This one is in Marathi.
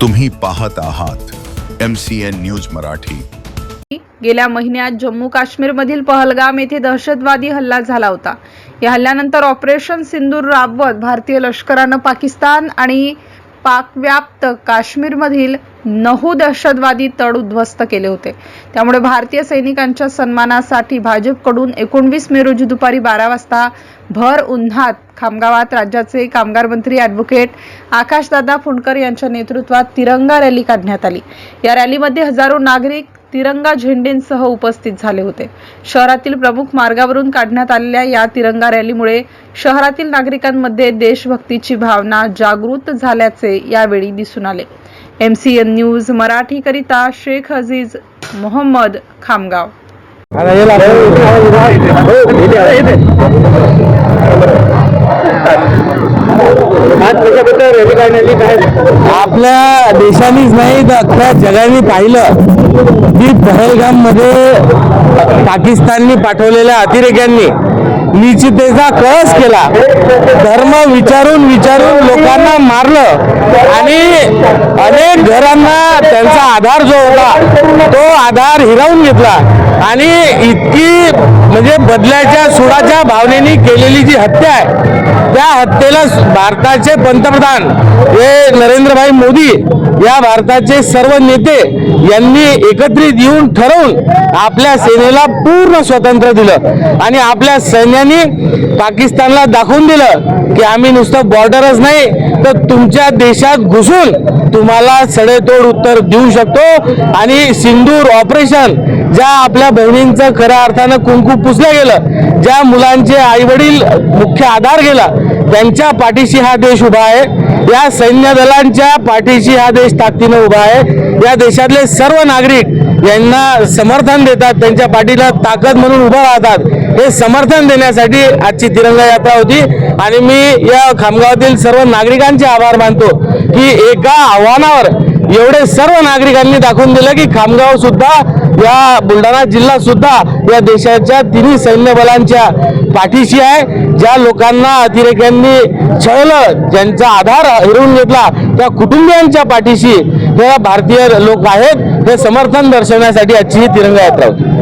तुम्ही पाहत आहात M C N news Marathi. गेल्या महिन्यात जम्मू काश्मीरमधील पहलगाम येथे दहशतवादी हल्ला झाला होता. या हल्ल्यानंतर ऑपरेशन सिंदूर राबवत भारतीय लष्करानं पाकिस्तान आणि पाकव्याप्त काश्मीरमधील नऊ दहशतवादी तळ उद्ध्वस्त केले होते. त्यामुळे भारतीय सैनिकांच्या सन्मानासाठी भाजपकडून एकोणवीस मे रोजी दुपारी बारा वाजता भर उन्हात खामगावात राज्याचे कामगार मंत्री ॲडव्होकेट आकाशदादा फुंडकर यांच्या नेतृत्वात तिरंगा रॅली काढण्यात आली. या रॅलीमध्ये हजारो नागरिक तिरंगा झेंडेंसह उपस्थित झाले होते. शहरातील प्रमुख मार्गावरून काढण्यात आलेल्या या तिरंगा रॅलीमुळे शहरातील नागरिकांमध्ये देशभक्तीची भावना जागृत झाल्याचे यावेळी दिसून आले. एम सी एन न्यूज मराठीकरिता शेख अझीज मोहम्मद खामगाव. आपल्या देशानेच नाही तर अख्ख्या जगाने पाहिलं. की पहलगाममध्ये पाकिस्तानने पाठवलेल्या अतिरेक्यांनी निश्चितेचा कळस केला. धर्म विचारून विचारून लोकांना मारलं आणि अनेक घरांना त्यांचा आधार जो होता तो आधार हिरावून घेतला. आणि इतकी म्हणजे बदल्याच्या सुडाच्या भावनेने केलेली जी हत्या आहे त्या हत्येला भारताचे पंतप्रधान हे नरेंद्रभाई मोदी या भारताचे सर्व नेते यांनी एकत्रित येऊन ठरवून आपल्या सेनेला पूर्ण स्वातंत्र्य दिलं आणि आपल्या सैन्याने पाकिस्तानला दाखवून दिलं की आम्ही नुसतं बॉर्डरच नाही तर तुमच्या देशात घुसून तुम्हाला सडेतोड उत्तर देऊ शकतो आणि सिंदूर ऑपरेशन ज्या आपल्या बहिणींचं खऱ्या अर्थानं कुंकू पुसलं गेलं. ज्या मुलांचे आईवडील मुख्य आधार गेला त्यांच्या पाठीशी हा देश उभा आहे. या सैन्य दलांच्या पाठीशी हा देश ताकदीनं उभा आहे. या देशातले सर्व नागरिक यांना समर्थन देतात त्यांच्या पाठीला ताकद म्हणून उभं राहतात. हे समर्थन देण्यासाठी आजची तिरंगा यात्रा होती. आणि मी या खामगावातील सर्व नागरिकांचे आभार मानतो की एका आव्हानावर एवढे सर्व नागरिकांनी दाखवून दिलं की खामगाव सुद्धा या बुलढाणा जिल्हा सुद्धा या देशाच्या तिन्ही सैन्य बलांच्या पाठीशी आहे. ज्या लोकांना अतिरेक्यांनी छळलं ज्यांचा आधार हिरवून घेतला त्या कुटुंबियांच्या पाठीशी हे भारतीय लोक आहेत. हे समर्थन दर्शवण्यासाठी आजची ही तिरंगा यात्रा होती.